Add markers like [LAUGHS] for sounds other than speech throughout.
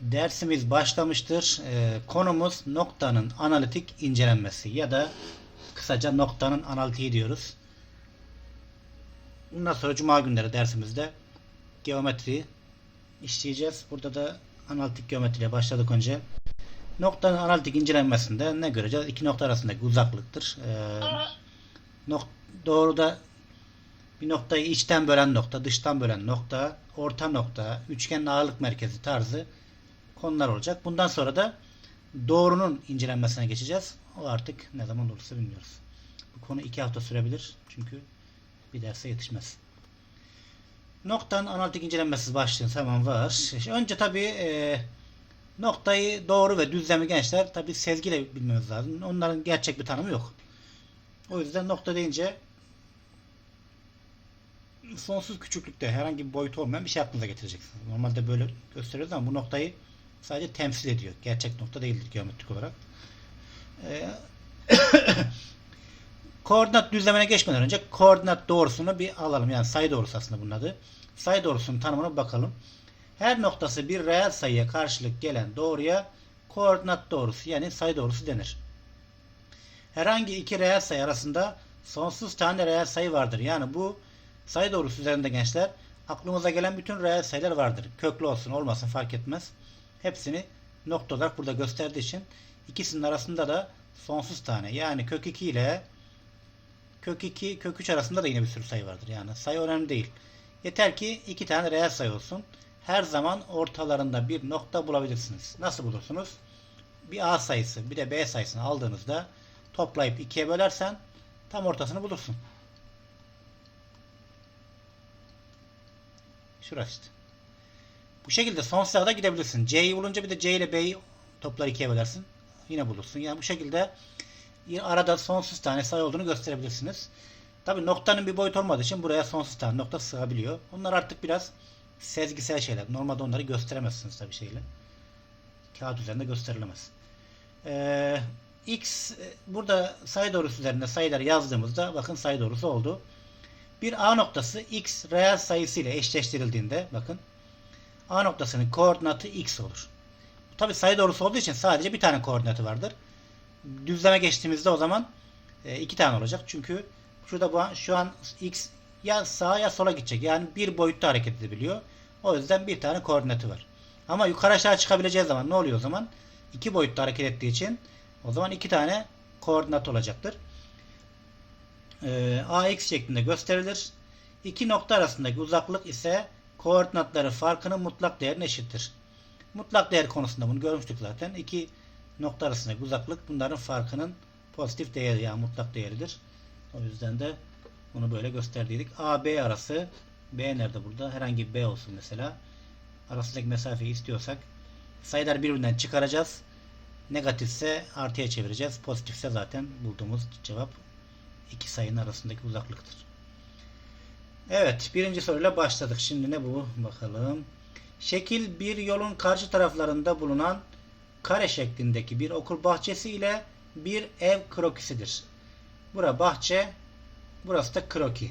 Dersimiz başlamıştır. Ee, konumuz noktanın analitik incelenmesi ya da kısaca noktanın analitiği diyoruz. Bundan sonra cuma günleri dersimizde geometri işleyeceğiz. Burada da analitik geometriye başladık önce. Noktanın analitik incelenmesinde ne göreceğiz? İki nokta arasındaki uzaklıktır. Ee, nok doğruda bir noktayı içten bölen nokta, dıştan bölen nokta, orta nokta, üçgenin ağırlık merkezi tarzı konular olacak. Bundan sonra da doğrunun incelenmesine geçeceğiz. O artık ne zaman olursa bilmiyoruz. Bu konu iki hafta sürebilir. Çünkü bir derse yetişmez. Noktanın analitik incelenmesi başlığın hemen var. Önce tabi e, noktayı doğru ve düzlemi gençler tabi sezgiyle bilmemiz lazım. Onların gerçek bir tanımı yok. O yüzden nokta deyince sonsuz küçüklükte herhangi bir boyut olmayan bir şey aklınıza getireceksiniz. Normalde böyle gösteriyoruz ama bu noktayı sadece temsil ediyor. Gerçek nokta değildir geometrik olarak. Ee, [COUGHS] koordinat düzlemine geçmeden önce koordinat doğrusunu bir alalım. Yani sayı doğrusu aslında bunun adı. Sayı doğrusunun tanımına bakalım. Her noktası bir reel sayıya karşılık gelen doğruya koordinat doğrusu yani sayı doğrusu denir. Herhangi iki reel sayı arasında sonsuz tane reel sayı vardır. Yani bu sayı doğrusu üzerinde gençler aklımıza gelen bütün reel sayılar vardır. Köklü olsun olmasın fark etmez. Hepsini nokta olarak burada gösterdiği için ikisinin arasında da sonsuz tane yani kök 2 ile kök 2 kök 3 arasında da yine bir sürü sayı vardır. Yani sayı önemli değil. Yeter ki iki tane reel sayı olsun. Her zaman ortalarında bir nokta bulabilirsiniz. Nasıl bulursunuz? Bir A sayısı bir de B sayısını aldığınızda toplayıp ikiye bölersen tam ortasını bulursun. Şurası işte. Bu şekilde sonsuza da gidebilirsin. C'yi bulunca bir de C ile B'yi toplar ikiye bölersin. Yine bulursun. Yani bu şekilde arada sonsuz tane sayı olduğunu gösterebilirsiniz. Tabi noktanın bir boyut olmadığı için buraya sonsuz tane nokta sığabiliyor. Onlar artık biraz sezgisel şeyler. Normalde onları gösteremezsiniz tabi şeyle. Kağıt üzerinde gösterilemez. Ee, X burada sayı doğrusu üzerinde sayıları yazdığımızda bakın sayı doğrusu oldu. Bir A noktası X reel sayısı ile eşleştirildiğinde bakın A noktasının koordinatı X olur. Tabi sayı doğrusu olduğu için sadece bir tane koordinatı vardır. Düzleme geçtiğimizde o zaman e, iki tane olacak. Çünkü şurada bu şu an X ya sağa ya sola gidecek. Yani bir boyutta hareket edebiliyor. O yüzden bir tane koordinatı var. Ama yukarı aşağı çıkabileceği zaman ne oluyor o zaman? İki boyutta hareket ettiği için o zaman iki tane koordinat olacaktır. Ee, AX şeklinde gösterilir. İki nokta arasındaki uzaklık ise koordinatları farkının mutlak değerine eşittir. Mutlak değer konusunda bunu görmüştük zaten. İki nokta arasındaki uzaklık bunların farkının pozitif değeri yani mutlak değeridir. O yüzden de bunu böyle gösterdiydik. A, B arası B nerede burada? Herhangi bir B olsun mesela. Arasındaki mesafeyi istiyorsak sayılar birbirinden çıkaracağız. Negatifse artıya çevireceğiz. Pozitifse zaten bulduğumuz cevap iki sayının arasındaki uzaklıktır. Evet, birinci soruyla başladık. Şimdi ne bu? Bakalım. Şekil bir yolun karşı taraflarında bulunan kare şeklindeki bir okul bahçesi ile bir ev krokisidir. Bura bahçe, burası da kroki.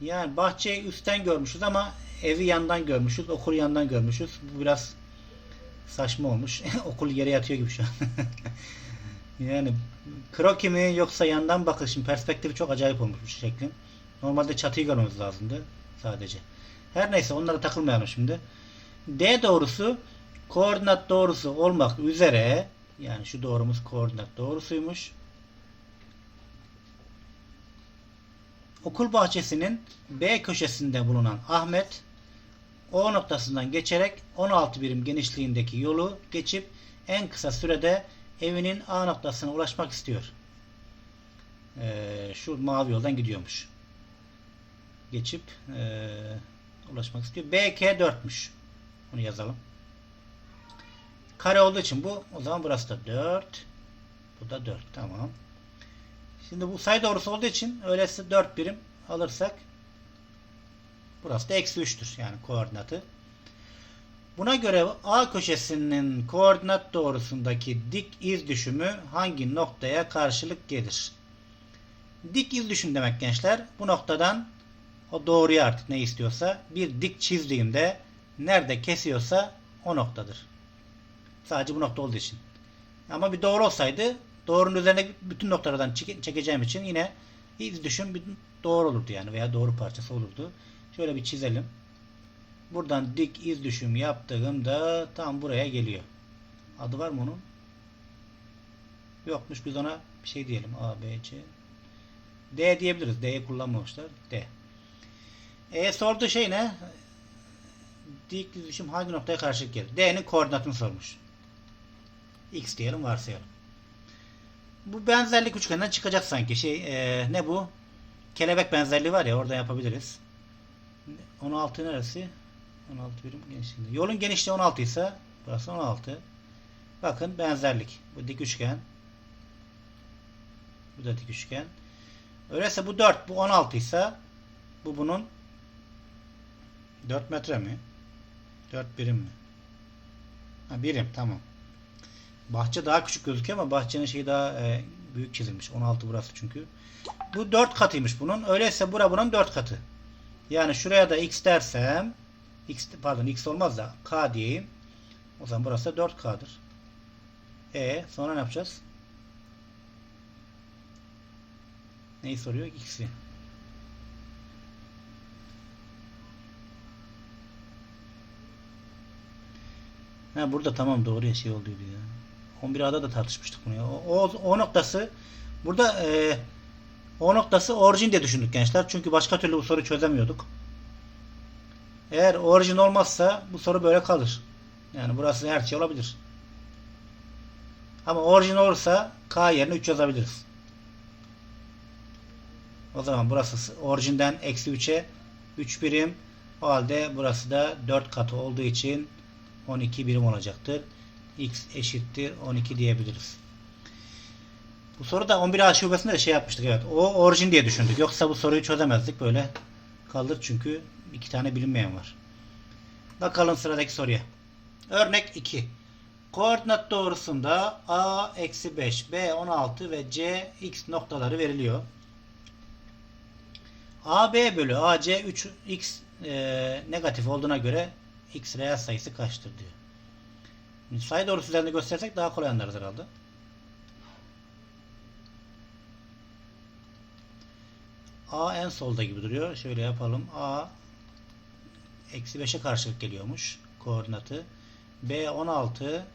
Yani bahçeyi üstten görmüşüz ama evi yandan görmüşüz, okulu yandan görmüşüz. Bu biraz saçma olmuş. [LAUGHS] okul yere yatıyor gibi şu an. [LAUGHS] yani kroki mi yoksa yandan bakışın perspektifi çok acayip olmuş bu şeklin. Normalde çatıyı görmemiz lazımdı sadece. Her neyse onlara takılmayalım şimdi. D doğrusu koordinat doğrusu olmak üzere yani şu doğrumuz koordinat doğrusuymuş. Okul bahçesinin B köşesinde bulunan Ahmet O noktasından geçerek 16 birim genişliğindeki yolu geçip en kısa sürede evinin A noktasına ulaşmak istiyor. Ee, şu mavi yoldan gidiyormuş. Geçip ee, ulaşmak istiyor. BK 4'müş. Bunu yazalım. Kare olduğu için bu. O zaman burası da 4. Bu da 4. Tamam. Şimdi bu sayı doğrusu olduğu için öyleyse 4 birim alırsak burası da eksi 3'tür. Yani koordinatı. Buna göre A köşesinin koordinat doğrusundaki dik iz düşümü hangi noktaya karşılık gelir? Dik iz düşüm demek gençler. Bu noktadan o doğruya artık ne istiyorsa bir dik çizdiğimde nerede kesiyorsa o noktadır. Sadece bu nokta olduğu için. Ama bir doğru olsaydı doğrunun üzerine bütün noktalardan çeke- çekeceğim için yine iz düşüm bir doğru olurdu yani veya doğru parçası olurdu. Şöyle bir çizelim. Buradan dik iz düşüm yaptığımda tam buraya geliyor. Adı var mı onun? Yokmuş biz ona bir şey diyelim. A, B, C. D diyebiliriz. D'yi kullanmamışlar. D. E sorduğu şey ne? Dik düşüm hangi noktaya karşılık gelir? D'nin koordinatını sormuş. X diyelim varsayalım. Bu benzerlik üçgeninden çıkacak sanki. Şey e, ne bu? Kelebek benzerliği var ya orada yapabiliriz. 16 neresi? 16 birim genişliğinde. Yolun genişliği 16 ise burası 16. Bakın benzerlik. Bu dik üçgen. Bu da dik üçgen. Öyleyse bu 4, bu 16 ise bu bunun 4 metre mi? 4 birim mi? Ha, birim tamam. Bahçe daha küçük gözüküyor ama bahçenin şeyi daha e, büyük çizilmiş. 16 burası çünkü. Bu 4 katıymış bunun. Öyleyse bura bunun 4 katı. Yani şuraya da x dersem x pardon x olmaz da k diyeyim. O zaman burası da 4k'dır. E sonra ne yapacağız? Neyi soruyor? X'i. Ha burada tamam doğru ya şey olduydu ya. 11A'da da tartışmıştık bunu ya. O, o, o noktası burada e, o noktası orijin diye düşündük gençler. Çünkü başka türlü bu soruyu çözemiyorduk. Eğer orijin olmazsa bu soru böyle kalır. Yani burası her şey olabilir. Ama orijin olursa K yerine 3 yazabiliriz. O zaman burası orijinden eksi 3'e 3 birim. O halde burası da 4 katı olduğu için 12 birim olacaktır. X eşittir 12 diyebiliriz. Bu soruda 11A şubesinde de şey yapmıştık evet. O orijin diye düşündük. Yoksa bu soruyu çözemezdik. Böyle kalır çünkü iki tane bilinmeyen var. Bakalım sıradaki soruya. Örnek 2. Koordinat doğrusunda A eksi 5, B 16 ve C x noktaları veriliyor. AB bölü AC 3x e, negatif olduğuna göre x reel sayısı kaçtır diyor. Şimdi sayı doğrusu üzerinde göstersek daha kolay anlarız herhalde. A en solda gibi duruyor. Şöyle yapalım. A eksi 5'e karşılık geliyormuş koordinatı. B 16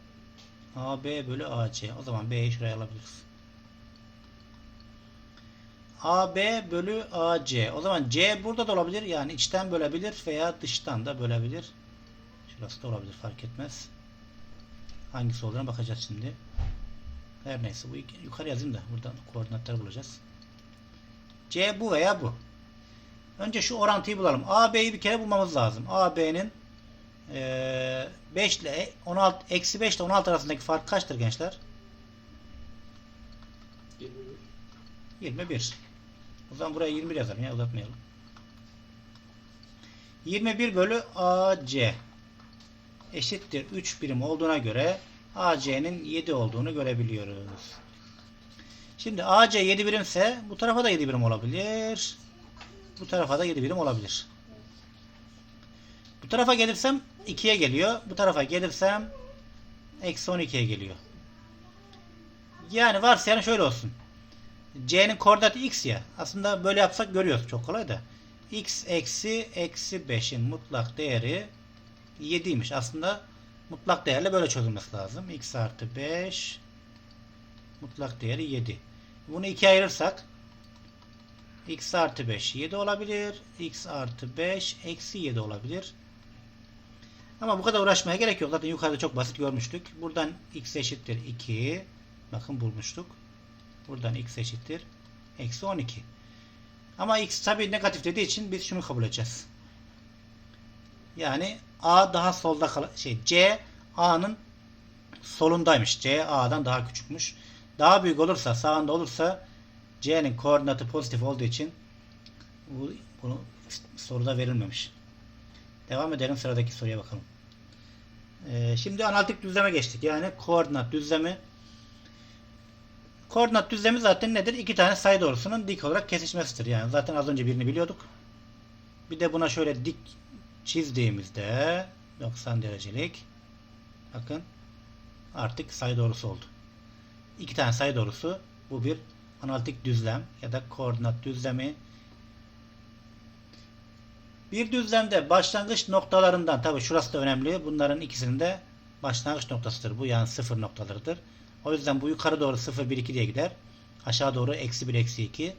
AB bölü AC. O zaman B'yi şuraya alabiliriz. AB bölü AC. O zaman C burada da olabilir. Yani içten bölebilir veya dıştan da bölebilir. Şurası da olabilir. Fark etmez. Hangisi olduğuna bakacağız şimdi. Her neyse. Bu yukarı yazayım da buradan koordinatları bulacağız. C bu veya bu. Önce şu orantıyı bulalım. AB'yi bir kere bulmamız lazım. AB'nin e, 5 ile 16 eksi 5 ile 16 arasındaki fark kaçtır gençler? 21. 21. O zaman buraya 21 yazalım ya uzatmayalım. 21 bölü AC eşittir 3 birim olduğuna göre AC'nin 7 olduğunu görebiliyoruz. Şimdi AC 7 birimse bu tarafa da 7 birim olabilir. Bu tarafa da 7 birim olabilir. Bu tarafa gelirsem 2'ye geliyor. Bu tarafa gelirsem eksi 12'ye geliyor. Yani varsayalım şöyle olsun. C'nin koordinatı x ya. Aslında böyle yapsak görüyoruz. Çok kolay da. x eksi eksi 5'in mutlak değeri 7'ymiş. Aslında mutlak değerle böyle çözülmesi lazım. x artı 5 mutlak değeri 7. Bunu ikiye ayırırsak x artı 5 7 olabilir. x artı 5 eksi 7 olabilir. Ama bu kadar uğraşmaya gerek yok. Zaten yukarıda çok basit görmüştük. Buradan x eşittir 2. Bakın bulmuştuk. Buradan x eşittir. Eksi 12. Ama x tabi negatif dediği için biz şunu kabul edeceğiz. Yani a daha solda kal şey c a'nın solundaymış. c a'dan daha küçükmüş. Daha büyük olursa sağında olursa c'nin koordinatı pozitif olduğu için bu bunu soruda verilmemiş. Devam edelim sıradaki soruya bakalım. Ee, şimdi analitik düzleme geçtik. Yani koordinat düzlemi Koordinat düzlemi zaten nedir? İki tane sayı doğrusunun dik olarak kesişmesidir. Yani zaten az önce birini biliyorduk. Bir de buna şöyle dik çizdiğimizde 90 derecelik Bakın artık sayı doğrusu oldu. İki tane sayı doğrusu. Bu bir analitik düzlem ya da koordinat düzlemi. Bir düzlemde başlangıç noktalarından tabi şurası da önemli. Bunların ikisinin de başlangıç noktasıdır. Bu yani sıfır noktalarıdır. O yüzden bu yukarı doğru 0 1 2 diye gider. Aşağı doğru eksi 1 eksi 2.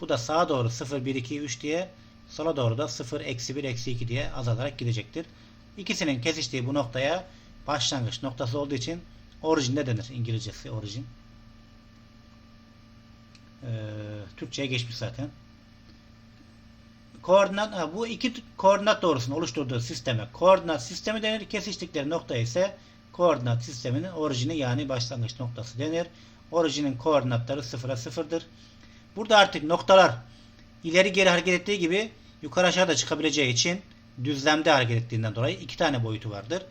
Bu da sağa doğru 0 1 2 3 diye sola doğru da 0 eksi 1 eksi 2 diye azalarak gidecektir. İkisinin kesiştiği bu noktaya başlangıç noktası olduğu için orijin de denir. İngilizcesi orijin. Ee, Türkçe'ye geçmiş zaten. Koordinat, bu iki koordinat doğrusunu oluşturduğu sisteme koordinat sistemi denir. Kesiştikleri nokta ise koordinat sisteminin orijini yani başlangıç noktası denir. Orijinin koordinatları sıfıra sıfırdır. Burada artık noktalar ileri geri hareket ettiği gibi yukarı aşağı da çıkabileceği için düzlemde hareket ettiğinden dolayı iki tane boyutu vardır.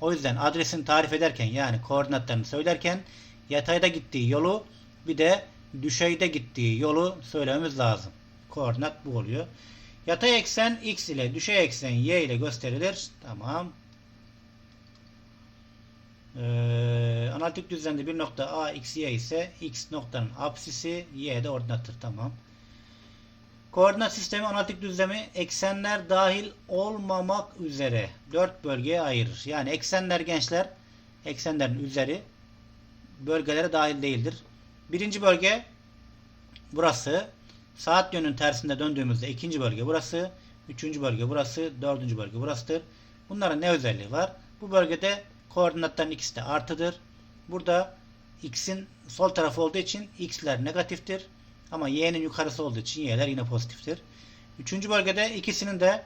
O yüzden adresini tarif ederken yani koordinatlarını söylerken yatayda gittiği yolu bir de düşeyde gittiği yolu söylememiz lazım. Koordinat bu oluyor. Yatay eksen x ile düşey eksen y ile gösterilir. Tamam. Ee, analitik düzlemde bir nokta a x y ise x noktanın apsisi y de ordinattır. Tamam. Koordinat sistemi analitik düzlemi eksenler dahil olmamak üzere dört bölgeye ayırır. Yani eksenler gençler eksenlerin üzeri bölgelere dahil değildir. Birinci bölge burası. Saat yönünün tersinde döndüğümüzde ikinci bölge burası. Üçüncü bölge burası. Dördüncü bölge burasıdır. Bunların ne özelliği var? Bu bölgede koordinatların ikisi de artıdır. Burada x'in sol tarafı olduğu için x'ler negatiftir. Ama y'nin yukarısı olduğu için y'ler yine pozitiftir. Üçüncü bölgede ikisinin de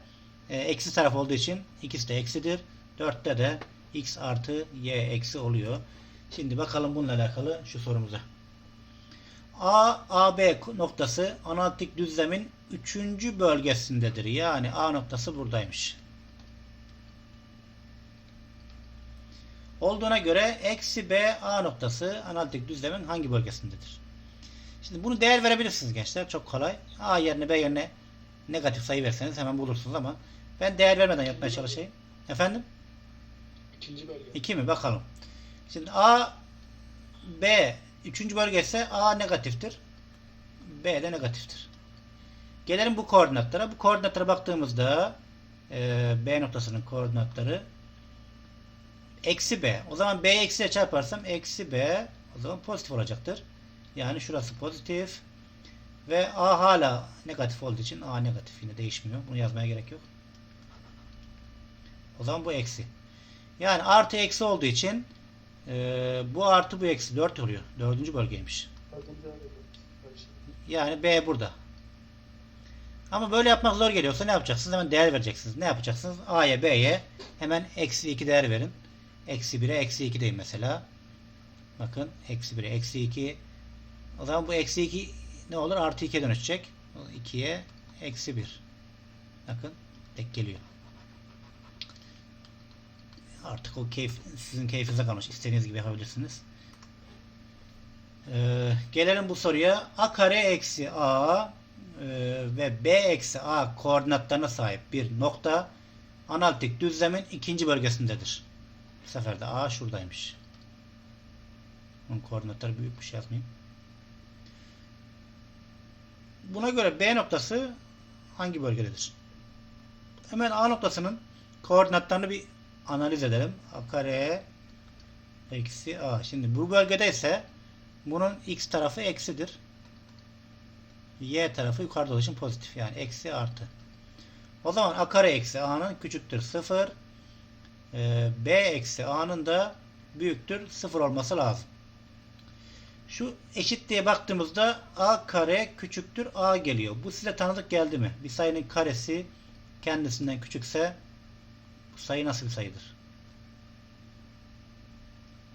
e, eksi taraf olduğu için ikisi de eksidir. Dörtte de x artı y eksi oluyor. Şimdi bakalım bununla alakalı şu sorumuza. A, AB noktası analitik düzlemin üçüncü bölgesindedir. Yani A noktası buradaymış. Olduğuna göre eksi B A noktası analitik düzlemin hangi bölgesindedir? Şimdi bunu değer verebilirsiniz gençler. Çok kolay. A yerine B yerine negatif sayı verseniz hemen bulursunuz ama ben değer vermeden yapmaya çalışayım. Efendim? İkinci bölge. 2 mi? Bakalım. Şimdi A B üçüncü bölge ise A negatiftir. B de negatiftir. Gelelim bu koordinatlara. Bu koordinatlara baktığımızda e, B noktasının koordinatları eksi B. O zaman B eksiye çarparsam eksi B o zaman pozitif olacaktır. Yani şurası pozitif ve A hala negatif olduğu için A negatif yine değişmiyor. Bunu yazmaya gerek yok. O zaman bu eksi. Yani artı eksi olduğu için e, bu artı bu eksi 4 oluyor. Dördüncü bölgeymiş. Yani B burada. Ama böyle yapmak zor geliyorsa ne yapacaksınız? Hemen değer vereceksiniz. Ne yapacaksınız? A'ya B'ye hemen eksi 2 değer verin. Eksi 1'e eksi 2 deyin mesela. Bakın eksi 1'e eksi 2. O zaman bu eksi 2 ne olur? Artı 2'ye dönüşecek. 2'ye eksi 1. Bakın tek geliyor. Artık o keyif, sizin keyfinize kalmış. İstediğiniz gibi yapabilirsiniz. Ee, gelelim bu soruya. A kare eksi A e, ve B eksi A koordinatlarına sahip bir nokta analitik düzlemin ikinci bölgesindedir. Bu sefer de A şuradaymış. Bunun koordinatları büyükmüş yazmayayım. Buna göre B noktası hangi bölgededir? Hemen A noktasının koordinatlarını bir analiz edelim. A kare eksi A. Şimdi bu bölgede ise bunun x tarafı eksidir. Y tarafı yukarıda olduğu için pozitif. Yani eksi artı. O zaman a kare eksi a'nın küçüktür 0. Ee, b eksi a'nın da büyüktür 0 olması lazım. Şu eşit diye baktığımızda a kare küçüktür a geliyor. Bu size tanıdık geldi mi? Bir sayının karesi kendisinden küçükse bu sayı nasıl bir sayıdır?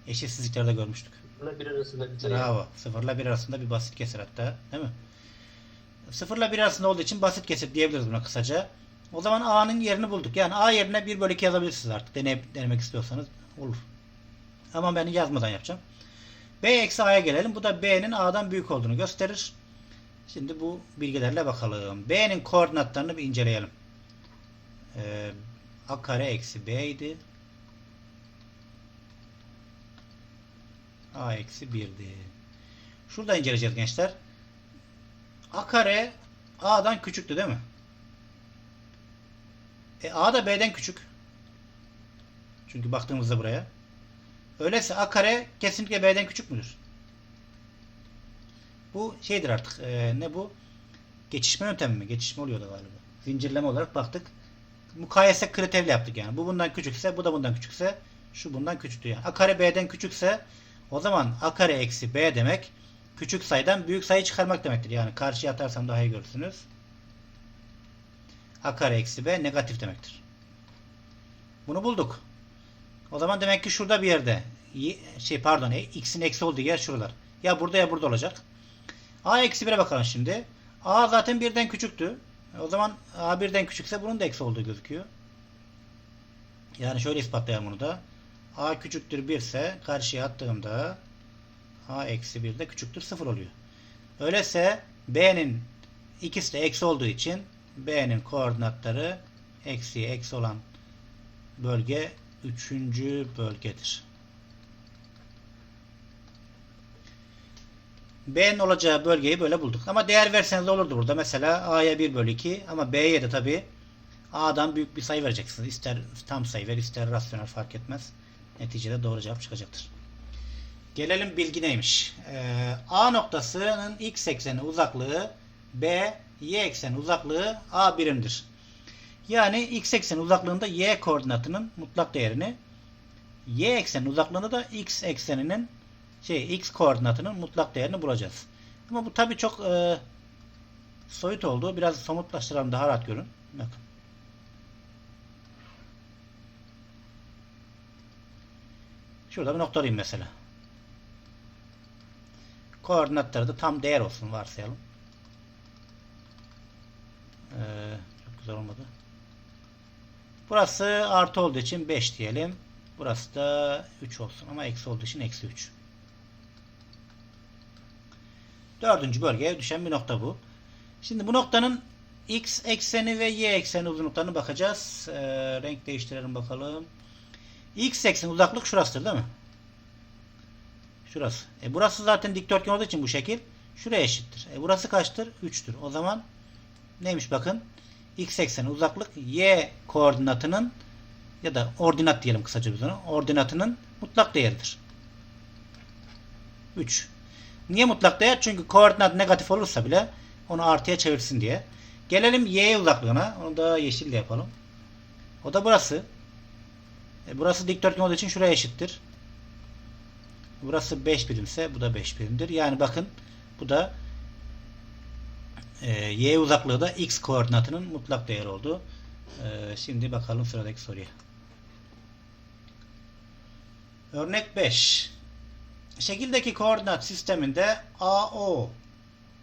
Eşitsizliklerde görmüştük. Bunlar bir arasında bir sayı. Bravo. Sıfırla bir arasında bir basit kesir hatta. Değil mi? Sıfırla bir arasında olduğu için basit kesir diyebiliriz buna kısaca. O zaman A'nın yerini bulduk. Yani A yerine 1 bölü 2 yazabilirsiniz artık. Deney, denemek istiyorsanız olur. Ama ben yazmadan yapacağım. B eksi A'ya gelelim. Bu da B'nin A'dan büyük olduğunu gösterir. Şimdi bu bilgilerle bakalım. B'nin koordinatlarını bir inceleyelim. Ee, A kare eksi B idi. A eksi 1'di. Şurada inceleyeceğiz gençler. A kare A'dan küçüktü değil mi? E A da B'den küçük. Çünkü baktığımızda buraya. Öyleyse A kare kesinlikle B'den küçük müdür? Bu şeydir artık. e, ne bu? Geçişme yöntemi mi? Geçişme oluyordu galiba. Zincirleme olarak baktık. Mukayese kriterle yaptık yani. Bu bundan küçükse, bu da bundan küçükse, şu bundan küçüktü yani. A kare B'den küçükse o zaman A kare eksi B demek küçük sayıdan büyük sayı çıkarmak demektir. Yani karşıya atarsam daha iyi görürsünüz. A kare eksi B negatif demektir. Bunu bulduk. O zaman demek ki şurada bir yerde şey pardon e, x'in eksi olduğu yer şuralar. Ya burada ya burada olacak. A eksi 1'e bakalım şimdi. A zaten birden küçüktü. O zaman A birden küçükse bunun da eksi olduğu gözüküyor. Yani şöyle ispatlayalım bunu da. A küçüktür 1 ise karşıya attığımda A eksi 1 de küçüktür 0 oluyor. Öyleyse B'nin ikisi de eksi olduğu için B'nin koordinatları eksi eksi olan bölge 3. bölgedir. B'nin olacağı bölgeyi böyle bulduk. Ama değer verseniz de olurdu burada. Mesela A'ya 1 bölü 2 ama B'ye de tabi A'dan büyük bir sayı vereceksiniz. İster tam sayı ver ister rasyonel fark etmez. Neticede doğru cevap çıkacaktır. Gelelim bilgi neymiş. Ee, A noktasının x ekseni uzaklığı B, y ekseni uzaklığı A birimdir. Yani x ekseni uzaklığında y koordinatının mutlak değerini y ekseni uzaklığında da x ekseninin şey x koordinatının mutlak değerini bulacağız. Ama bu tabi çok e, soyut oldu. Biraz somutlaştıralım daha rahat görün. Bakın. Şurada bir noktalayayım mesela. Koordinatları da tam değer olsun varsayalım. Ee, çok güzel olmadı. Burası artı olduğu için 5 diyelim. Burası da 3 olsun ama eksi olduğu için eksi 3. Dördüncü bölgeye düşen bir nokta bu. Şimdi bu noktanın x ekseni ve y ekseni uzunluklarına bakacağız. Ee, renk değiştirelim bakalım. X ekseni uzaklık şurasıdır değil mi? Şurası. E burası zaten dikdörtgen olduğu için bu şekil şuraya eşittir. E burası kaçtır? 3'tür. O zaman neymiş bakın? X ekseni uzaklık y koordinatının ya da ordinat diyelim kısaca biz ona. Ordinatının mutlak değeridir. 3. Niye mutlak değer? Çünkü koordinat negatif olursa bile onu artıya çevirsin diye. Gelelim y uzaklığına. Onu da yeşille yapalım. O da burası. E burası dikdörtgen olduğu için şuraya eşittir. Burası 5 birimse bu da 5 birimdir. Yani bakın bu da e, y uzaklığı da x koordinatının mutlak değeri oldu. E, şimdi bakalım sıradaki soruya. Örnek 5. Şekildeki koordinat sisteminde AO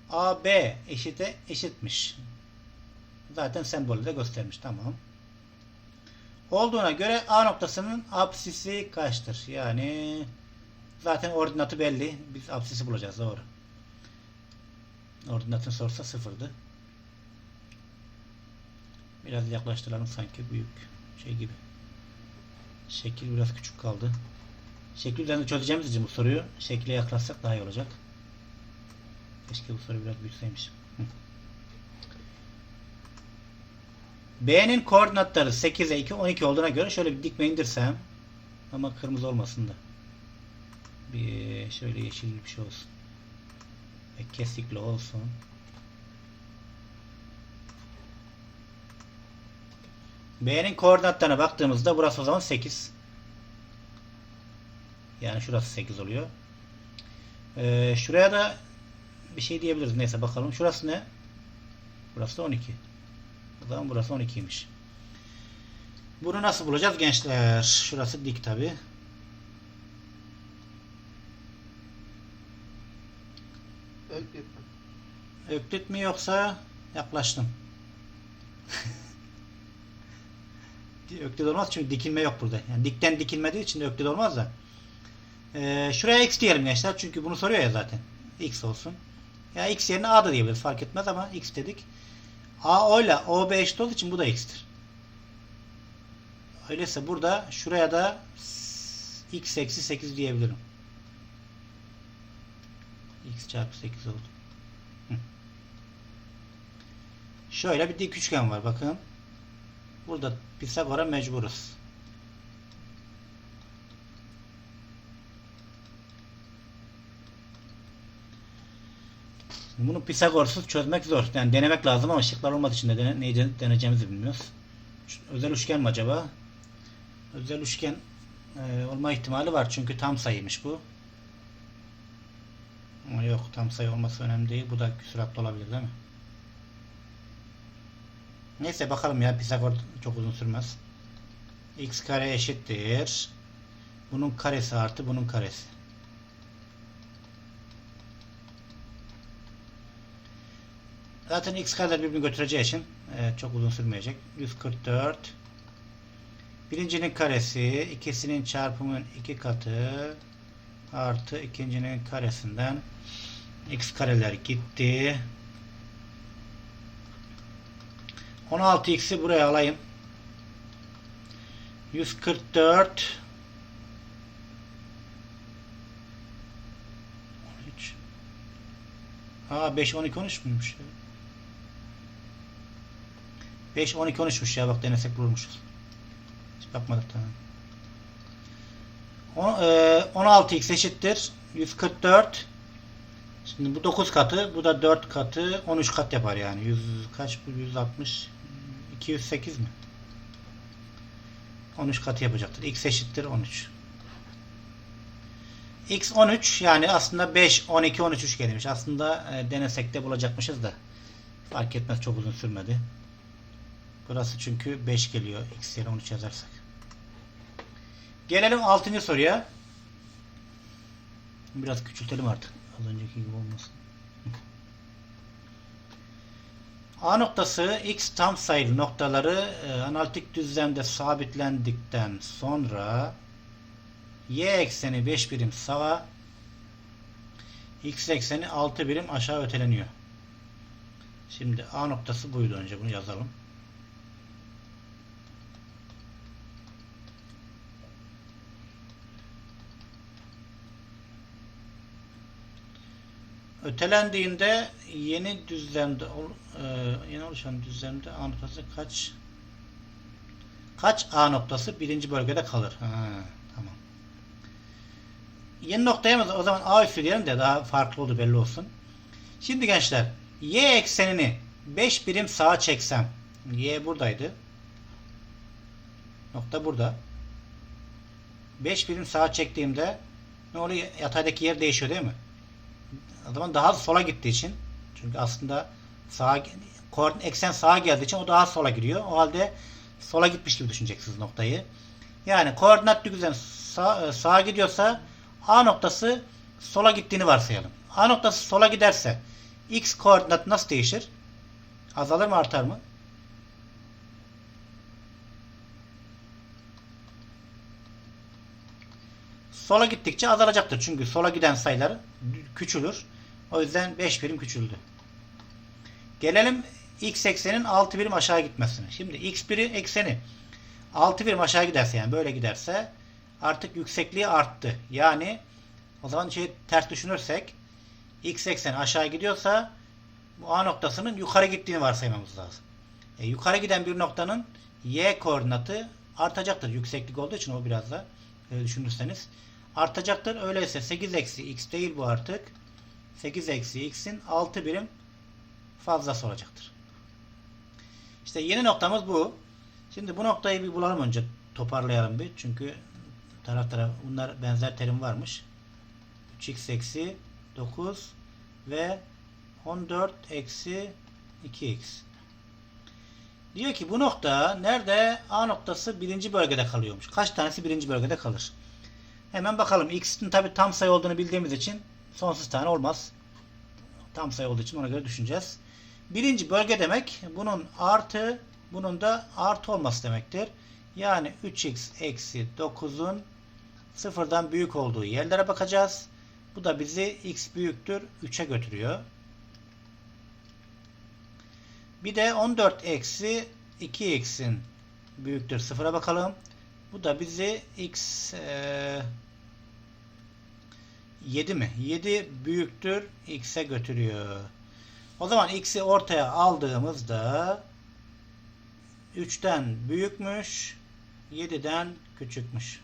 AB eşite eşitmiş. Zaten sembolü de göstermiş. Tamam. Olduğuna göre A noktasının apsisi kaçtır? Yani zaten ordinatı belli. Biz apsisi bulacağız. Doğru. Ordinatın sorsa sıfırdı. Biraz yaklaştıralım sanki büyük şey gibi. Şekil biraz küçük kaldı. Şekil üzerinde çözeceğimiz için bu soruyu şekle yaklaşsak daha iyi olacak. Keşke bu soru biraz büyüseymiş. B'nin koordinatları 8'e 2, 12 olduğuna göre şöyle bir dikme indirsem ama kırmızı olmasın da bir şöyle yeşil bir şey olsun ve kesikli olsun B'nin koordinatlarına baktığımızda burası o zaman 8 yani şurası 8 oluyor. Ee, şuraya da bir şey diyebiliriz. Neyse bakalım. Şurası ne? Burası da 12 o zaman burası 12'ymiş. Bunu nasıl bulacağız gençler? Şurası dik tabi. Öklit mi yoksa yaklaştım. [LAUGHS] öklit olmaz çünkü dikilme yok burada. Yani dikten dikilmediği için de olmaz da. Ee, şuraya x diyelim gençler. Çünkü bunu soruyor ya zaten. x olsun. Ya x yerine a da diyebiliriz. Fark etmez ama x dedik. A ile OB eşit olduğu için bu da x'tir. Öyleyse burada şuraya da x eksi 8 diyebilirim. X çarpı 8 oldu. Şöyle bir dik üçgen var bakın. Burada Pisagor'a mecburuz. Bunu Pisagor'suz çözmek zor. Yani denemek lazım ama şıklar olmadığı için de dene, neyi deneyeceğimizi bilmiyoruz. Özel üçgen mi acaba? Özel üçgen e, olma ihtimali var çünkü tam sayıymış bu. Yok tam sayı olması önemli değil. Bu da küsuratlı olabilir değil mi? Neyse bakalım ya Pisagor çok uzun sürmez. x kare eşittir. Bunun karesi artı bunun karesi. Zaten x kareler birbirini götüreceği için e, çok uzun sürmeyecek. 144 Birincinin karesi, ikisinin çarpımının iki katı artı ikincinin karesinden x kareler gitti. 16x'i buraya alayım. 144 13 Aa 5 12 13 muymuş ya? 5 12 13'müş ya bak denesek bulurmuşuz. Hiç bakmadık tamam. O, e, 16x eşittir 144 Şimdi bu 9 katı, bu da 4 katı, 13 kat yapar yani. 100 kaç bu? 160 208 mi? 13 katı yapacaktır. x eşittir 13. x 13 yani aslında 5 12 13 üçgeniymiş. Aslında e, denesek de bulacakmışız da fark etmez çok uzun sürmedi. Burası çünkü 5 geliyor. x yerine 13 yazarsak. Gelelim 6. soruya. Biraz küçültelim artık. Az önceki gibi olmasın. A noktası x tam sayılı noktaları e, analitik düzlemde sabitlendikten sonra y ekseni 5 birim sağa x ekseni 6 birim aşağı öteleniyor. Şimdi A noktası buydu önce bunu yazalım. Ötelendiğinde yeni düzlemde e, yeni oluşan düzlemde A noktası kaç kaç A noktası birinci bölgede kalır? Ha, tamam. Yeni noktaya mı? O zaman A üssü diyelim de daha farklı oldu belli olsun. Şimdi gençler Y eksenini 5 birim sağa çeksem Y buradaydı. Nokta burada. 5 birim sağa çektiğimde ne oluyor? Yataydaki yer değişiyor değil mi? O zaman daha sola gittiği için çünkü aslında sağa koordinat eksen sağa geldiği için o daha sola gidiyor. O halde sola gitmiş gibi düşüneceksiniz noktayı. Yani koordinat düzen sağ, sağa gidiyorsa A noktası sola gittiğini varsayalım. A noktası sola giderse x koordinat nasıl değişir? Azalır mı artar mı? Sola gittikçe azalacaktır. Çünkü sola giden sayılar küçülür. O yüzden 5 birim küçüldü. Gelelim x eksenin 6 birim aşağı gitmesine. Şimdi x biri ekseni 6 birim aşağı giderse yani böyle giderse artık yüksekliği arttı. Yani o zaman şey ters düşünürsek x ekseni aşağı gidiyorsa bu A noktasının yukarı gittiğini varsaymamız lazım. E, yukarı giden bir noktanın y koordinatı artacaktır. Yükseklik olduğu için o biraz da öyle düşünürseniz artacaktır. Öyleyse 8 eksi x değil bu artık. 8 eksi x'in 6 birim fazlası olacaktır. İşte yeni noktamız bu. Şimdi bu noktayı bir bulalım önce. Toparlayalım bir. Çünkü taraf taraf bunlar benzer terim varmış. 3x eksi 9 ve 14 eksi 2x. Diyor ki bu nokta nerede? A noktası birinci bölgede kalıyormuş. Kaç tanesi birinci bölgede kalır? Hemen bakalım. X'in tabi tam sayı olduğunu bildiğimiz için sonsuz tane olmaz. Tam sayı olduğu için ona göre düşüneceğiz. Birinci bölge demek bunun artı bunun da artı olması demektir. Yani 3x eksi 9'un sıfırdan büyük olduğu yerlere bakacağız. Bu da bizi x büyüktür 3'e götürüyor. Bir de 14 eksi 2x'in büyüktür sıfıra bakalım. Bu da bizi x e, 7 mi? 7 büyüktür x'e götürüyor. O zaman x'i ortaya aldığımızda 3'ten büyükmüş, 7'den küçükmüş.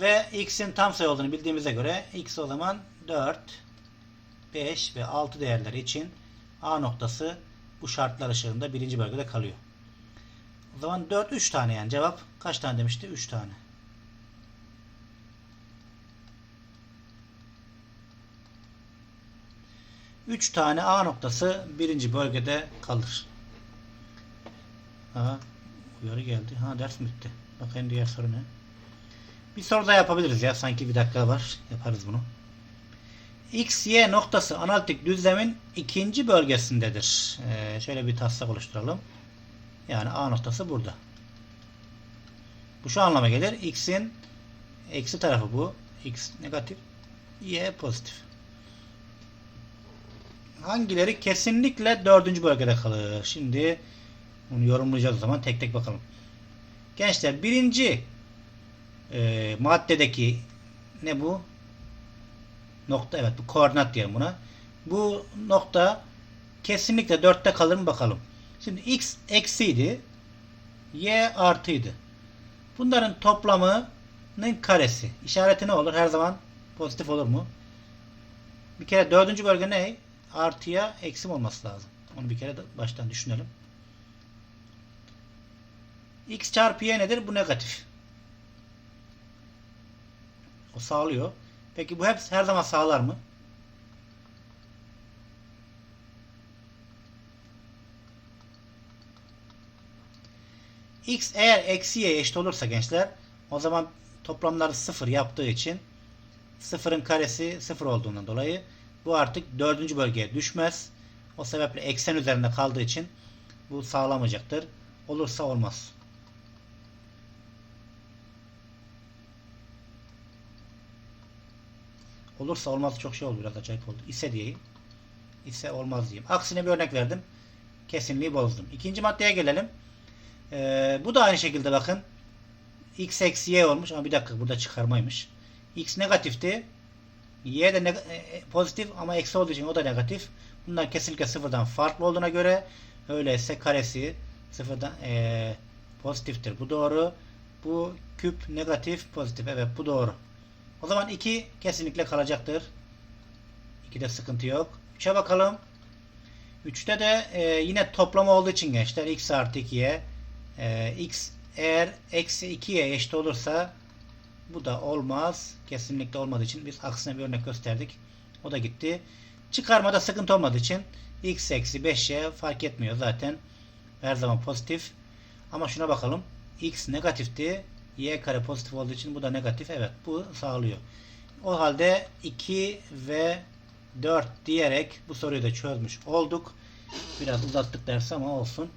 Ve x'in tam sayı olduğunu bildiğimize göre x o zaman 4, 5 ve 6 değerleri için A noktası bu şartlar ışığında birinci bölgede kalıyor. O zaman 4 3 tane yani cevap kaç tane demişti? 3 tane. Üç tane A noktası birinci bölgede kalır. Aha, uyarı geldi. Ha ders mi bitti? Bakayım diğer soru ne? Bir soru daha yapabiliriz ya. Sanki bir dakika var. Yaparız bunu. X, Y noktası analitik düzlemin ikinci bölgesindedir. Ee, şöyle bir taslak oluşturalım. Yani A noktası burada. Bu şu anlama gelir. X'in eksi tarafı bu. X negatif. Y pozitif. Hangileri kesinlikle dördüncü bölgede kalır? Şimdi bunu yorumlayacağız o zaman tek tek bakalım. Gençler birinci e, maddedeki ne bu? Nokta evet bu koordinat diyelim buna. Bu nokta kesinlikle dörtte kalır mı bakalım. Şimdi x eksiydi. Y artıydı. Bunların toplamının karesi. İşareti ne olur? Her zaman pozitif olur mu? Bir kere dördüncü bölge ne? Artıya eksim olması lazım. Onu bir kere de baştan düşünelim. X çarpı Y nedir? Bu negatif. O sağlıyor. Peki bu hepsi her zaman sağlar mı? X eğer eksi y eşit olursa gençler o zaman toplamları sıfır yaptığı için sıfırın karesi sıfır olduğundan dolayı bu artık dördüncü bölgeye düşmez. O sebeple eksen üzerinde kaldığı için bu sağlamayacaktır. Olursa olmaz. Olursa olmaz çok şey oldu biraz acayip oldu. İse diyeyim. İse olmaz diyeyim. Aksine bir örnek verdim. Kesinliği bozdum. İkinci maddeye gelelim. Ee, bu da aynı şekilde bakın. X eksi Y olmuş ama bir dakika burada çıkarmaymış. X negatifti. Y de neg- e, pozitif ama eksi olduğu için o da negatif. Bunlar kesinlikle sıfırdan farklı olduğuna göre öyleyse karesi sıfırdan e, pozitiftir. Bu doğru. Bu küp negatif pozitif. Evet bu doğru. O zaman 2 kesinlikle kalacaktır. 2'de sıkıntı yok. 3'e bakalım. 3'te de e, yine toplama olduğu için gençler x artı 2'ye e, x eğer eksi 2'ye eşit olursa bu da olmaz. Kesinlikle olmadığı için biz aksine bir örnek gösterdik. O da gitti. Çıkarmada sıkıntı olmadığı için x eksi 5'ye fark etmiyor zaten. Her zaman pozitif. Ama şuna bakalım. x negatifti. y kare pozitif olduğu için bu da negatif. Evet bu sağlıyor. O halde 2 ve 4 diyerek bu soruyu da çözmüş olduk. Biraz uzattık dersi ama olsun.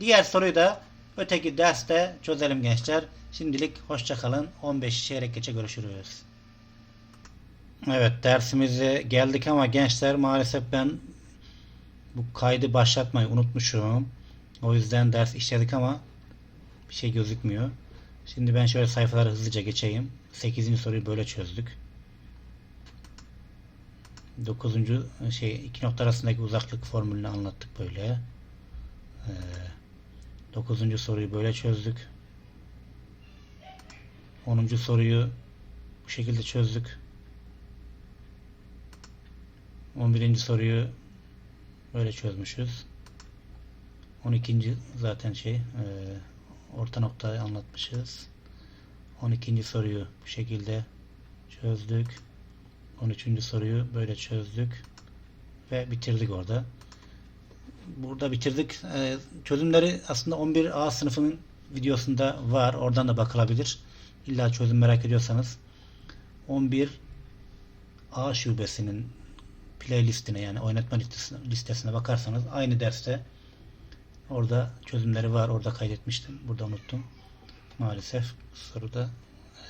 Diğer soruyu da öteki derste çözelim gençler. Şimdilik hoşçakalın. 15 çeyrek geçe görüşürüz. Evet dersimize geldik ama gençler maalesef ben bu kaydı başlatmayı unutmuşum. O yüzden ders işledik ama bir şey gözükmüyor. Şimdi ben şöyle sayfaları hızlıca geçeyim. 8. soruyu böyle çözdük. 9. şey iki nokta arasındaki uzaklık formülünü anlattık böyle. Ee, 9. soruyu böyle çözdük. 10. soruyu bu şekilde çözdük. 11. soruyu böyle çözmüşüz. 12. zaten şey e, orta noktayı anlatmışız. 12. soruyu bu şekilde çözdük. 13. soruyu böyle çözdük ve bitirdik orada. Burada bitirdik. E, çözümleri aslında 11A sınıfının videosunda var. Oradan da bakılabilir. İlla çözüm merak ediyorsanız 11 A şubesinin playlistine yani oynatma listesine, listesine bakarsanız aynı derste orada çözümleri var. Orada kaydetmiştim. Burada unuttum. Maalesef soruda e,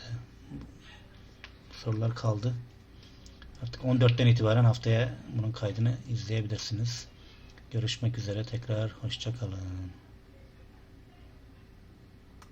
sorular kaldı. Artık 14'ten itibaren haftaya bunun kaydını izleyebilirsiniz. Görüşmek üzere tekrar. Hoşçakalın.